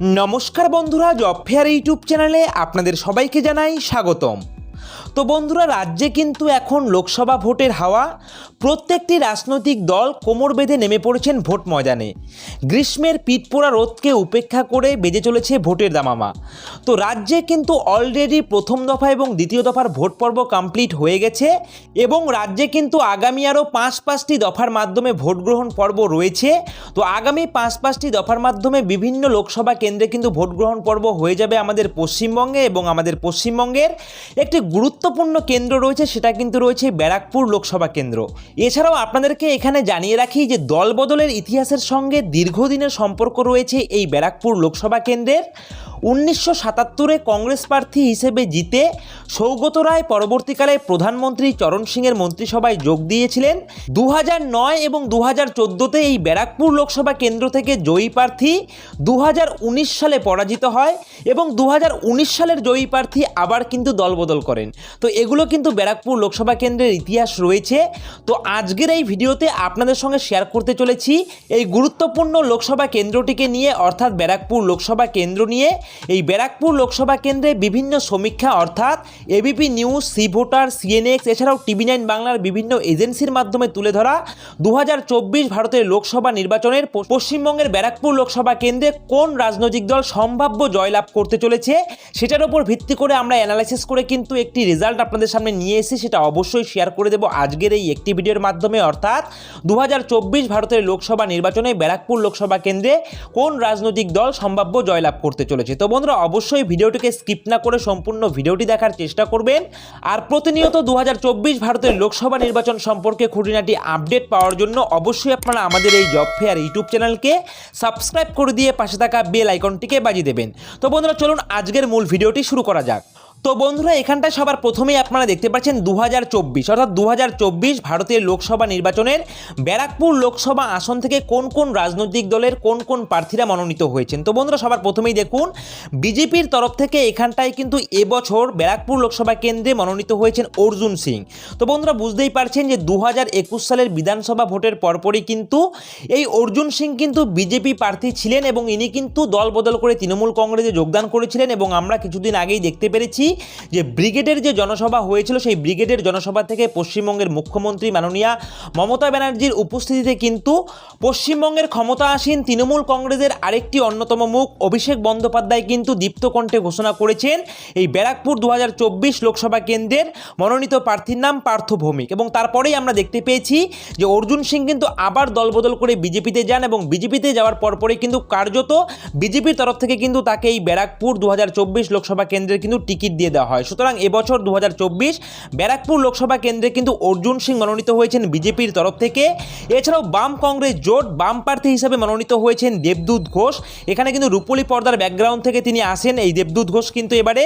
নমস্কার বন্ধুরা job fair YouTube চ্যানেলে আপনাদের সবাইকে জানাই স্বাগতম। তো বন্ধুরা রাজ্যে কিন্তু এখন লোকসভা ভোটের হাওয়া। প্রত্যেকটি রাজনৈতিক দল কোমর বেঁধে নেমে পড়েছেন ভোট ময়দানে। গ্রীষ্মের পিঠপোড়া রোদকে উপেক্ষা করে বেজে চলেছে ভোটের দামামা। তো রাজ্যে কিন্তু অলরেডি প্রথম দফা এবং দ্বিতীয় দফার ভোট পর্ব কমপ্লিট হয়ে গেছে এবং রাজ্যে কিন্তু আগামী আরও পাঁচ পাঁচটি দফার মাধ্যমে ভোট গ্রহণ পর্ব রয়েছে। তো আগামী পাঁচ পাঁচটি দফার মাধ্যমে বিভিন্ন লোকসভা কেন্দ্রে কিন্তু ভোট গ্রহণ পর্ব হয়ে যাবে আমাদের পশ্চিমবঙ্গে এবং আমাদের পশ্চিমবঙ্গের। একটি গুরুত্বপূর্ণ কেন্দ্র রয়েছে, সেটা কিন্তু রয়েছে ব্যারাকপুর লোকসভা কেন্দ্র। এছাড়াও আপনাদেরকে এখানে জানিয়ে রাখি যে দলবদলের ইতিহাসের সঙ্গে দীর্ঘদিনের সম্পর্ক রয়েছে এই ব্যারাকপুর লোকসভা কেন্দ্রের। উনিশশো সাতাত্তরে কংগ্রেস প্রার্থী হিসেবে জিতে সৌগত রায় পরবর্তীকালে প্রধানমন্ত্রী চরণ সিংয়ের মন্ত্রিসভায় যোগ দিয়েছিলেন। দু নয় এবং দু হাজার এই ব্যারাকপুর লোকসভা কেন্দ্র থেকে জয়ী প্রার্থী দু হাজার উনিশ সালে পরাজিত হয় এবং দু হাজার উনিশ সালের জয়ী প্রার্থী আবার কিন্তু দলবদল করেন। তো এগুলো কিন্তু ব্যারাকপুর লোকসভা কেন্দ্রের ইতিহাস রয়েছে। তো আজকের এই ভিডিওতে আপনাদের সঙ্গে শেয়ার করতে চলেছি এই গুরুত্বপূর্ণ লোকসভা কেন্দ্রটিকে নিয়ে, অর্থাৎ ব্যারাকপুর লোকসভা কেন্দ্র নিয়ে। এই ব্যারাকপুর লোকসভা কেন্দ্রে বিভিন্ন সমীক্ষা, অর্থাৎ ABP news C voter CNX এছাড়াও টিভি নাইন বাংলার বিভিন্ন এজেন্সির মাধ্যমে তুলে ধরা দু হাজার চব্বিশ ভারতের লোকসভা নির্বাচনের পশ্চিমবঙ্গের ব্যারাকপুর লোকসভা কেন্দ্রে কোন রাজনৈতিক দল সম্ভাব্য জয়লাভ করতে চলেছে সেটার উপর ভিত্তি করে আমরা অ্যানালাইসিস করে কিন্তু একটি রেজাল্ট আপনাদের সামনে নিয়ে এসে সেটা অবশ্যই শেয়ার করে দেবো আজকের এই একটি ভিডিওর মাধ্যমে, অর্থাৎ দু হাজার চব্বিশ ভারতের লোকসভা নির্বাচনে ব্যারাকপুর লোকসভা কেন্দ্রে কোন রাজনৈতিক দল সম্ভাব্য জয়লাভ করতে চলেছে। তো বন্ধুরা, অবশ্যই ভিডিওটিকে স্কিপ না করে সম্পূর্ণ ভিডিওটি দেখার চেষ্টা করবেন। আর প্রতিনিয়ত দু হাজার চব্বিশ ভারতের লোকসভা নির্বাচন সম্পর্কে খুঁটিনাটি আপডেট পাওয়ার জন্য অবশ্যই আপনারা আমাদের এই জব ফেয়ার ইউটিউব চ্যানেলকে সাবস্ক্রাইব করে দিয়ে পাশে থাকা বেল আইকনটিকে বাজিয়ে দেবেন। তো বন্ধুরা, চলুন আজকের মূল ভিডিওটি শুরু করা যাক। তো বন্ধুরা এখানটায় সবার প্রথমেই আপনারা দেখতে পাচ্ছেন দু হাজার চব্বিশ, অর্থাৎ দু হাজার চব্বিশ ভারতের লোকসভা নির্বাচনের ব্যারাকপুর লোকসভা আসন থেকে কোন কোন রাজনৈতিক দলের কোন কোন প্রার্থীরা মনোনীত হয়েছেন? তো বন্ধুরা, সবার প্রথমেই দেখুন, বিজেপির তরফ থেকে এখানটায় কিন্তু এবছর ব্যারাকপুর লোকসভা কেন্দ্রে মনোনীত হয়েছেন অর্জুন সিং। তো বন্ধুরা, বুঝতেই পারছেন যে দু হাজার একুশ সালের বিধানসভা ভোটের পরপরই কিন্তু এই অর্জুন সিং কিন্তু বিজেপি প্রার্থী ছিলেন এবং ইনি কিন্তু দল বদল করে তৃণমূল কংগ্রেসে যোগদান করেছিলেন এবং আমরা কিছুদিন আগেই দেখতে পেরেছি যে ব্রিগেডের যে জনসভা হয়েছিল, সেই ব্রিগেডের জনসভা থেকে পশ্চিমবঙ্গের মুখ্যমন্ত্রী মাননীয়া মমতা ব্যানার্জির উপস্থিতিতে কিন্তু পশ্চিমবঙ্গের ক্ষমতাসীন তৃণমূল কংগ্রেসের আরেকটি অন্যতম মুখ অভিষেক বন্দ্যোপাধ্যায় কিন্তু দীপ্তকণ্ঠে ঘোষণা করেছেন, এই ব্যারাকপুর দু হাজার চব্বিশ লোকসভা কেন্দ্রের মনোনীত প্রার্থীর নাম পার্থ ভৌমিক। এবং তারপরেই আমরা দেখতে পেয়েছি যে অর্জুন সিং কিন্তু আবার দলবদল করে বিজেপিতে যান এবং বিজেপিতে যাওয়ার পরপরই কিন্তু কার্যত বিজেপির তরফ থেকে কিন্তু তাকে এই ব্যারাকপুর দু হাজার চব্বিশ লোকসভা কেন্দ্রের কিন্তু টিকিট দিয়ে দেওয়া হয়। সুতরাং এবছর দু হাজার চব্বিশ ব্যারাকপুর লোকসভা কেন্দ্রে কিন্তু অর্জুন সিং মনোনীত হয়েছেন বিজেপির তরফ থেকে। এছাড়াও বাম কংগ্রেস জোট বাম প্রার্থী হিসেবে মনোনীত হয়েছেন দেবদূত ঘোষ। এখানে কিন্তু রূপলী পর্দার ব্যাকগ্রাউন্ড থেকে তিনি আসেন এই দেবদূত ঘোষ কিন্তু এবারে।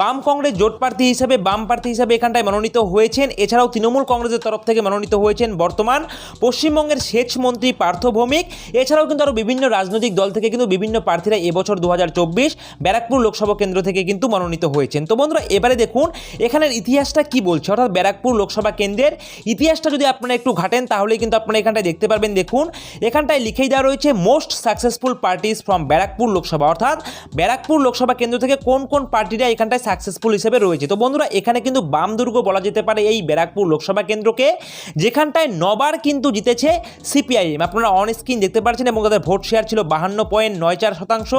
বাম কংগ্রেস জোট প্রার্থী হিসেবে, বাম প্রার্থী হিসেবে এখানটায় মনোনীত হয়েছেন। এছাড়াও তৃণমূল কংগ্রেসের তরফ থেকে মনোনীত হয়েছেন বর্তমান পশ্চিমবঙ্গের সেচ মন্ত্রী পার্থ ভৌমিক। এছাড়াও কিন্তু আরও বিভিন্ন রাজনৈতিক দল থেকে কিন্তু বিভিন্ন প্রার্থীরা এবছর দু হাজার চব্বিশ ব্যারাকপুর লোকসভা কেন্দ্র থেকে কিন্তু মনোনীত হয়েছেন তো বন্ধুরা, এবারে দেখুন, এখানের ইতিহাসটা কি বলছে? অর্থাৎ ব্যারাকপুর লোকসভা কেন্দ্রের ইতিহাসটা যদি আপনারা একটু ঘাটেন তাহলে কিন্তু আপনারা এখানটায় দেখতে পারবেন। দেখুন, এখানটায় লিখেই দেওয়া রয়েছে most successful parties from Barrackpore Lok Sabha. অর্থাৎ ব্যারাকপুর লোকসভা কেন্দ্র থেকে কোন কোন পার্টিরা এখানটায় সাকসেসফুল হিসেবে রয়েছে? তো বন্ধুরা, এখানে কিন্তু বাম দুর্গ বলা যেতে পারে এই ব্যারাকপুর লোকসভা কেন্দ্রকে, যেখানটায় নবার কিন্তু জিতেছে সিপিআইএম। আপনারা অন স্ক্রিন দেখতে পাচ্ছেন এবং তাদের ভোট শেয়ার ছিল বাহান্ন পয়েন্ট নয় চার শতাংশ।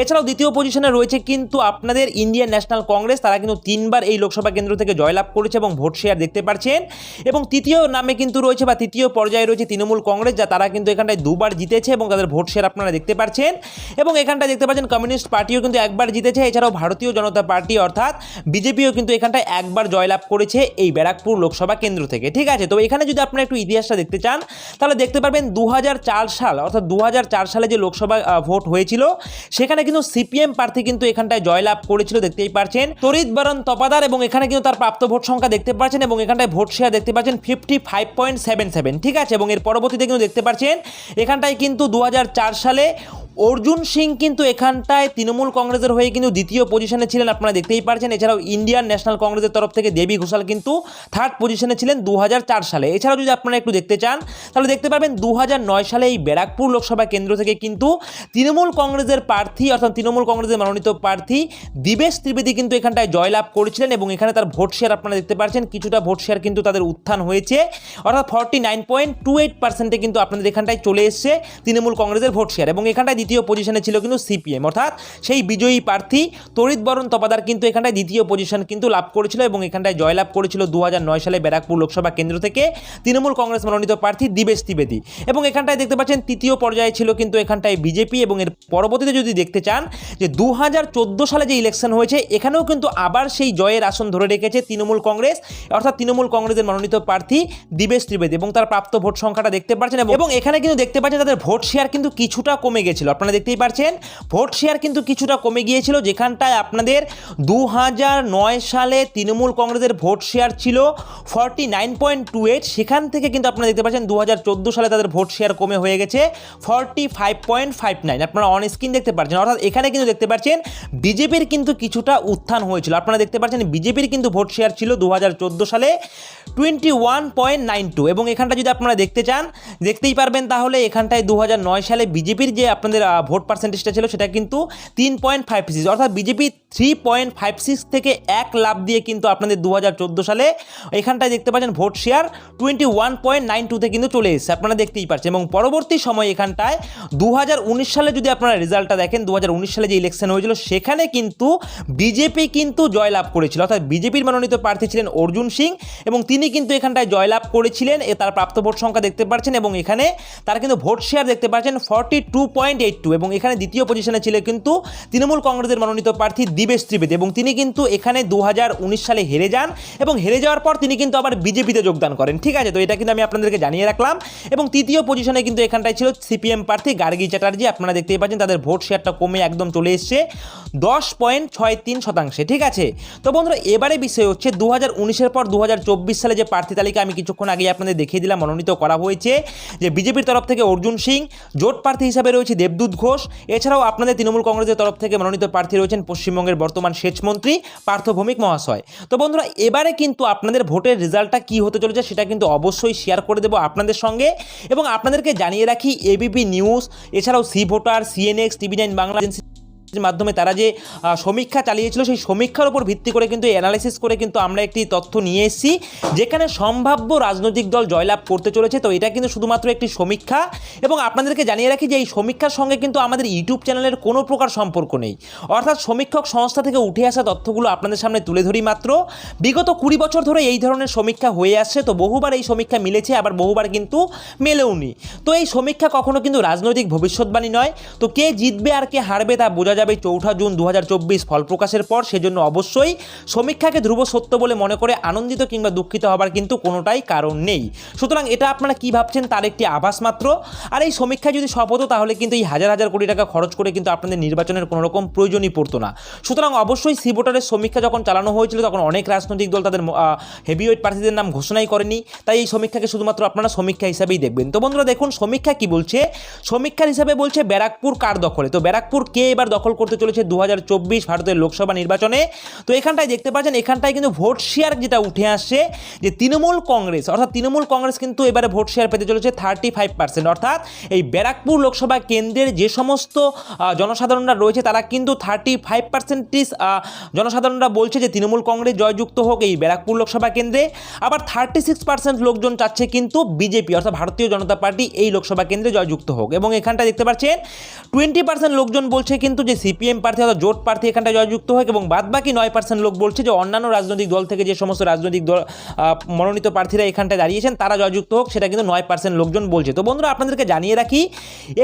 এছাড়াও দ্বিতীয় পজিশনে রয়েছে কিন্তু আপনাদের ইন্ডিয়ান ন্যাশনাল কংগ্রেস, তারা কিন্তু তিনবার এই লোকসভা কেন্দ্র থেকে জয়লাভ করেছে এবং ভোট শেয়ার দেখতে পাচ্ছেন এবং তৃতীয় নামে কিন্তু রয়েছে বা তৃতীয় পর্যায়ে রয়েছে তৃণমূল কংগ্রেস, যা তারা কিন্তু এখানটায় দুবার জিতেছে এবং তাদের ভোট শেয়ার আপনারা দেখতে পাচ্ছেন এবং এখানটায় দেখতে পাচ্ছেন কমিউনিস্ট পার্টিও কিন্তু একবার জিতেছে, এছাড়াও ভারতীয় জনতা পার্টি অর্থাৎ বিজেপিও কিন্তু এখানটায় একবার জয়লাভ করেছে এই ব্যারাকপুর লোকসভা কেন্দ্র থেকে, ঠিক আছে? তো এখানে যদি আপনারা একটু ইতিহাসটা দেখতে চান, তাহলে দেখতে পারবেন দু হাজার চার সাল, অর্থাৎ দু হাজার চার সালে যে লোকসভা ভোট হয়েছিল, সেখানে কিন্তু সিপিএম প্রার্থী কিন্তু এখানটায় জয়লাভ করেছিল, দেখতেই পারছেন। তরিত বরণ তপাদার এবং এখানে কিন্তু তার প্রাপ্ত ভোট সংখ্যা দেখতে পাচ্ছেন এবং এখানটায় ভোট শেয়ার দেখতে পাচ্ছেন fifty five point seven seven ঠিক আছে? এবং এর পরবর্তীতে কিন্তু দেখতে পাচ্ছেন, এখানটায় কিন্তু দু হাজার চার সালে অর্জুন সিং কিন্তু এখানটায় তৃণমূল কংগ্রেসের হয়ে কিন্তু দ্বিতীয় পজিশনে ছিলেন, আপনারা দেখতেই পারছেন। এছাড়াও ইন্ডিয়ান ন্যাশনাল কংগ্রেসের তরফ থেকে দেবী ঘোষাল কিন্তু থার্ড পজিশনে ছিলেন দু হাজার চার সালে। এছাড়াও যদি আপনারা একটু দেখতে চান, তাহলে দেখতে পারবেন দু সালে এই ব্যারাকপুর লোকসভা কেন্দ্র থেকে কিন্তু তৃণমূল কংগ্রেসের প্রার্থী, অর্থাৎ তৃণমূল কংগ্রেসের মনোনীত প্রার্থী দিবেশ ত্রিবেদী কিন্তু এখানটায় জয়লাভ করেছিলেন এবং এখানে তার ভোট শেয়ার আপনারা দেখতে পাচ্ছেন কিছুটা ভোট শেয়ার কিন্তু তাদের উত্থান হয়েছে। অর্থাৎ forty nine point two eight পার্সেন্টে কিন্তু আপনাদের এখানটায় চলে এসছে তৃণমূল কংগ্রেসের ভোট শেয়ার এবং এখানটায় দ্বিতীয় পজিশনে ছিল কিন্তু সিপিএম অর্থাৎ সেই বিজয়ী প্রার্থী তরিত বরণ তপাদার কিন্তু এখানটায় দ্বিতীয় পজিশন কিন্তু লাভ করেছিল এবং এখানটায় জয়লাভ করেছিল দু হাজার নয় সালে ব্যারাকপুর লোকসভা কেন্দ্র থেকে তৃণমূল কংগ্রেস মনোনীত প্রার্থী দিবেশ ত্রিবেদী। এবং এখানটায় দেখতে পাচ্ছেন তৃতীয় পর্যায়ে ছিল কিন্তু এখানটায় বিজেপি এবং এর পরবর্তীতে যদি দেখতে চান যে দু হাজার চোদ্দ সালে যে ইলেকশন হয়েছে, এখানেও কিন্তু আবার সেই জয়ের আসন ধরে রেখেছে তৃণমূল কংগ্রেস, অর্থাৎ তৃণমূল কংগ্রেসের মনোনীত প্রার্থী দিবেশ ত্রিবেদী এবং তার প্রাপ্ত ভোট সংখ্যাটা দেখতে পাচ্ছেন এবং- এবং এখানে কিন্তু দেখতে পাচ্ছেন তাদের ভোট শেয়ার কিন্তু কিছুটা কমে গেছিল আপনারা দেখতেই পাচ্ছেন ভোট শেয়ার কিন্তু কিছুটা কমে গিয়েছিল, যেখানটায় আপনাদের দু হাজার নয় সালে তৃণমূল কংগ্রেসের ভোট শেয়ার ছিল ফর্টি সেখান থেকে কিন্তু আপনারা দেখতে পাচ্ছেন দু হাজার চোদ্দ সালে তাদের ভোট শেয়ার কমে হয়ে গেছে ফর্টি আপনারা অন স্ক্রিন দেখতে পাচ্ছেন অর্থাৎ এখানে কিন্তু দেখতে পাচ্ছেন, বিজেপির কিন্তু কিছুটা উত্থান হয়েছিল। আপনারা দেখতে পাচ্ছেন, বিজেপির কিন্তু ভোট শেয়ার ছিল দু হাজার চোদ্দ সালে টোয়েন্টি এবং এখানটা যদি আপনারা দেখতে চান, দেখতেই পারবেন তাহলে এখানটায় দু হাজার নয় সালে বিজেপির যে আপনাদের ভোট পার্সেন্টেজটা ছিল সেটা কিন্তু তিন পয়েন্ট ফাইভ অর্থাৎ BJP three point five six থেকে এক লাভ দিয়ে কিন্তু আপনাদের দু হাজার চোদ্দ সালে এখানটায় দেখতে পাচ্ছেন vote share twenty one point nine টুতে কিন্তু চলে এসেছে। আপনারা দেখতেই পাচ্ছেন এবং পরবর্তী সময় এখানটায় দু হাজার উনিশ সালে যদি আপনারা রেজাল্টটা দেখেন দু হাজার উনিশ সালে যে ইলেকশন হয়েছিল, সেখানে কিন্তু বিজেপি কিন্তু জয়লাভ করেছিল। অর্থাৎ বিজেপির মনোনীত প্রার্থী ছিলেন অর্জুন সিং এবং তিনি কিন্তু এখানটায় জয়লাভ করেছিলেন। এ তার প্রাপ্ত ভোট সংখ্যা দেখতে পাচ্ছেন এবং এখানে তার কিন্তু ভোট শেয়ার দেখতে পাচ্ছেন forty two point eight two এবং এখানে দ্বিতীয় পজিশনে ছিল কিন্তু তৃণমূল কংগ্রেসের মনোনীত প্রার্থী দিবেশ ত্রিবেদী এবং তিনি কিন্তু এখানে দু হাজার উনিশ সালে হেরে যান এবং হেরে যাওয়ার পর তিনি কিন্তু আবার বিজেপিতে যোগদান করেন। ঠিক আছে, তো এটা কিন্তু আমি আপনাদেরকে জানিয়ে রাখলাম। এবং তৃতীয় পজিশনে কিন্তু এখানটায় ছিল সিপিএম প্রার্থী গার্গী চ্যাটার্জি। আপনারা দেখতেই পাচ্ছেন, তাদের ভোট শেয়ারটা কমে একদম চলে এসছে দশ পয়েন্ট ছয় তিন শতাংশে। ঠিক আছে, তো বন্ধুরা, এবারে বিষয় হচ্ছে দু হাজার পর দু হাজার চব্বিশ সালে যে প্রার্থী তালিকা আমি কিছুক্ষণ আগে আপনাদের দেখিয়ে দিলাম, মনোনীত করা হয়েছে, যে বিজেপির তরফ থেকে অর্জুন সিং, জোট প্রার্থী হিসাবে রয়েছে দেবদূত ঘোষ। এছাড়াও আপনাদের তৃণমূল কংগ্রেসের তরফ থেকে মনোনীত প্রার্থী রয়েছেন পশ্চিমবঙ্গের বর্তমান সেচমন্ত্রী পার্থ ভৌমিক মহাশয়। তো বন্ধুরা, এবারে কিন্তু আপনাদের ভোটের রেজাল্টটা কি হতে চলেছে সেটা কিন্তু অবশ্যই শেয়ার করে দেবো আপনাদের সঙ্গে। এবং আপনাদেরকে জানিয়ে রাখি এবিপি নিউজ এছাড়াও C voter CNX TV nine Bangla মাধ্যমে তারা যে সমীক্ষা চালিয়েছিল, সেই সমীক্ষার উপর ভিত্তি করে কিন্তু অ্যানালাইসিস করে কিন্তু আমরা একটি তথ্য নিয়ে এসেছি, যেখানে সম্ভাব্য রাজনৈতিক দল জয়লাভ করতে চলেছে। তো এটা কিন্তু শুধুমাত্র একটি সমীক্ষা এবং আপনাদেরকে জানিয়ে রাখি যে এই সমীক্ষার সঙ্গে কিন্তু আমাদের ইউটিউব চ্যানেলের কোনো প্রকার সম্পর্ক নেই। অর্থাৎ সমীক্ষক সংস্থা থেকে উঠে আসা তথ্যগুলো আপনাদের সামনে তুলে ধরি মাত্র। বিগত কুড়ি বছর ধরে এই ধরনের সমীক্ষা হয়ে আসছে, তো বহুবার এই সমীক্ষা মিলেছে, আবার বহুবার কিন্তু মেলেওনি। তো এই সমীক্ষা কখনো কিন্তু রাজনৈতিক ভবিষ্যৎবাণী নয়। তো কে জিতবে আর কে হারবে তা বোঝা যাবে চৌঠা জুন দু হাজার চব্বিশ ফল প্রকাশের পর, সেজন্য অবশ্যই সমীক্ষাকে ধ্রুব সত্য বলে মনে করে আনন্দিত কিংবা দুঃখিত হবার কিন্তু কোনোটাই কারণ নেই। সুতরাং এটা আপনারা কি ভাবছেন তার একটি আভাস মাত্র। আর এই সমীক্ষা যদি সফল হতো তাহলে কিন্তু এই হাজার হাজার কোটি টাকা খরচ করে কিন্তু আপনাদের নির্বাচনের কোনো রকম প্রয়োজনই পড়তো না। সুতরাং অবশ্যই সি ভোটারের সমীক্ষা যখন চালানো হয়েছিল, তখন অনেক রাজনৈতিক দল তাদের হেভিওয়েট প্রার্থীদের নাম ঘোষণাই করেনি। তাই এই সমীক্ষাকে শুধুমাত্র আপনারা সমীক্ষা হিসাবেই দেখবেন। তো বন্ধুরা, দেখুন, সমীক্ষা কি বলছে? সমীক্ষার হিসাবে বলছে ব্যারাকপুর কার দখলে? তো ব্যারাকপুর কে এবার দখল করতে চলেছে দু হাজার চব্বিশ ভারতের লোকসভা নির্বাচনে। তো এখানটায় দেখতে পাচ্ছেন, এখানটায় কিন্তু ভোট শেয়ার যেটা উঠে আসছে যে তৃণমূল কংগ্রেস, অর্থাৎ তৃণমূল কংগ্রেস কিন্তু এবারে ভোট শেয়ার পেতে চলেছে থার্টি ফাইভ পার্সেন্ট অর্থাৎ এই ব্যারাকপুর লোকসভা কেন্দ্রের যে সমস্ত জনসাধারণরা রয়েছে, তারা কিন্তু থার্টি ফাইভ পার্সেন্টেজ জনসাধারণরা বলছে যে তৃণমূল কংগ্রেস জয়যুক্ত হোক এই ব্যারাকপুর লোকসভা কেন্দ্রে। আবার থার্টি সিক্স পার্সেন্ট লোকজন চাচ্ছে কিন্তু বিজেপি, অর্থাৎ ভারতীয় জনতা পার্টি এই লোকসভা কেন্দ্রে জয়যুক্ত হোক। এবং এখানটা দেখতে পাচ্ছেন টোয়েন্টি পার্সেন্ট লোকজন বলছে কিন্তু যে সিপিএম প্রার্থী অর্থাৎ জোট প্রার্থী এখানটা জয়যুক্ত হোক এবং বাদবাকি নয় পার্সেন্ট লোক বলছে যে অন্যান্য রাজনৈতিক দল থেকে যে সমস্ত রাজনৈতিক দল মনোনীত প্রার্থীরা এখানটায় দাঁড়িয়েছেন, তারা জয়যুক্ত হোক, সেটা কিন্তু নয় পার্সেন্ট লোকজন বলছে। তো বন্ধুরা, আপনাদেরকে জানিয়ে রাখি,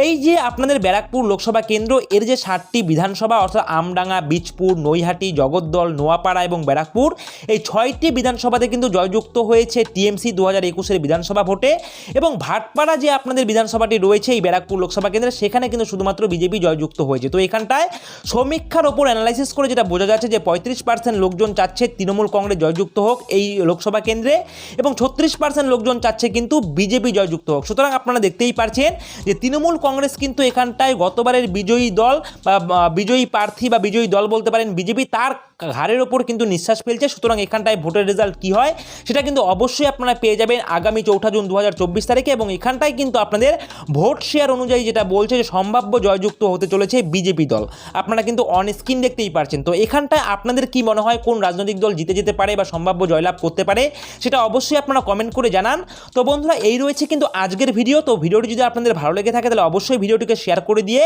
এই যে আপনাদের ব্যারাকপুর লোকসভা কেন্দ্র, এর যে ষাটটি বিধানসভা, অর্থাৎ আমডাঙ্গা, বীজপুর, নৈহাটি, জগদ্দল, নোয়াপাড়া এবং ব্যারাকপুর, এই ছয়টি বিধানসভাতে কিন্তু জয়যুক্ত হয়েছে টিএমসি দু হাজার একুশের বিধানসভা ভোটে এবং ভাটপাড়া যে আপনাদের বিধানসভাটি রয়েছে এই ব্যারাকপুর লোকসভা কেন্দ্রে, সেখানে কিন্তু শুধুমাত্র বিজেপি জয়যুক্ত হয়েছে। তো এখানটায় যায়। সমীক্ষার ওপর অ্যানালাইসিস করে যেটা বোঝা যাচ্ছে যে পঁয়ত্রিশ পার্সেন্ট লোকজন চাচ্ছে তৃণমূল কংগ্রেস জয়যুক্ত হোক এই লোকসভা কেন্দ্রে এবং ছত্রিশ পার্সেন্ট লোকজন চাচ্ছে কিন্তু বিজেপি জয়যুক্ত হোক। সুতরাং আপনারা দেখতেই পারছেন যে তৃণমূল কংগ্রেস কিন্তু এখানটায় গতবারের বিজয়ী দল বা বিজয়ী প্রার্থী বা বিজয়ী দল বলতে পারেন বিজেপি, তার ঘাড়ের ওপর কিন্তু নিঃশ্বাস ফেলছে। সুতরাং এখানটায় ভোটের রেজাল্ট কী হয় সেটা কিন্তু অবশ্যই আপনারা পেয়ে যাবেন আগামী চৌঠা জুন দু হাজার চব্বিশ তারিখে এবং এখানটায় কিন্তু আপনাদের ভোট শেয়ার অনুযায়ী যেটা বলছে যে সম্ভাব্য জয়যুক্ত হতে চলেছে বিজেপি দল। আপনারা কিন্তু অন স্ক্রিন দেখতেই পারছেন। তো এখানটায় আপনাদের কি মনে হয়, কোন রাজনৈতিক দল জিতে যেতে পারে বা সম্ভাব্য জয়লাভ করতে পারে, সেটা অবশ্যই আপনারা কমেন্ট করে জানান। তো বন্ধুরা, এই রয়েছে কিন্তু আজকের ভিডিও তো ভিডিওটি যদি আপনাদের ভালো লেগে থাকে, তাহলে অবশ্যই ভিডিওটিকে শেয়ার করে দিয়ে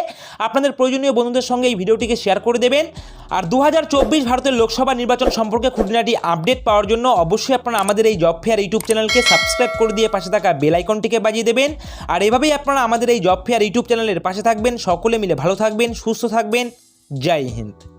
আপনাদের প্রয়োজনীয় বন্ধুদের সঙ্গে এই ভিডিওটিকে শেয়ার করে দেবেন। আর দু হাজার চব্বিশ ভারতের লোকসভা নির্বাচন সম্পর্কে খুঁটিনাটি আপডেট পাওয়ার জন্য অবশ্যই আপনারা আমাদের এই জব ফেয়ার ইউটিউব চ্যানেলকে সাবস্ক্রাইব করে দিয়ে পাশে থাকা বেল আইকনটিকে বাজিয়ে দেবেন। আর এভাবেই আপনারা আমাদের এই জব ফেয়ার ইউটিউব চ্যানেলের পাশে থাকবেন। সকলে মিলে ভালো থাকবেন, সুস্থ থাকবেন। জয় হিন্দ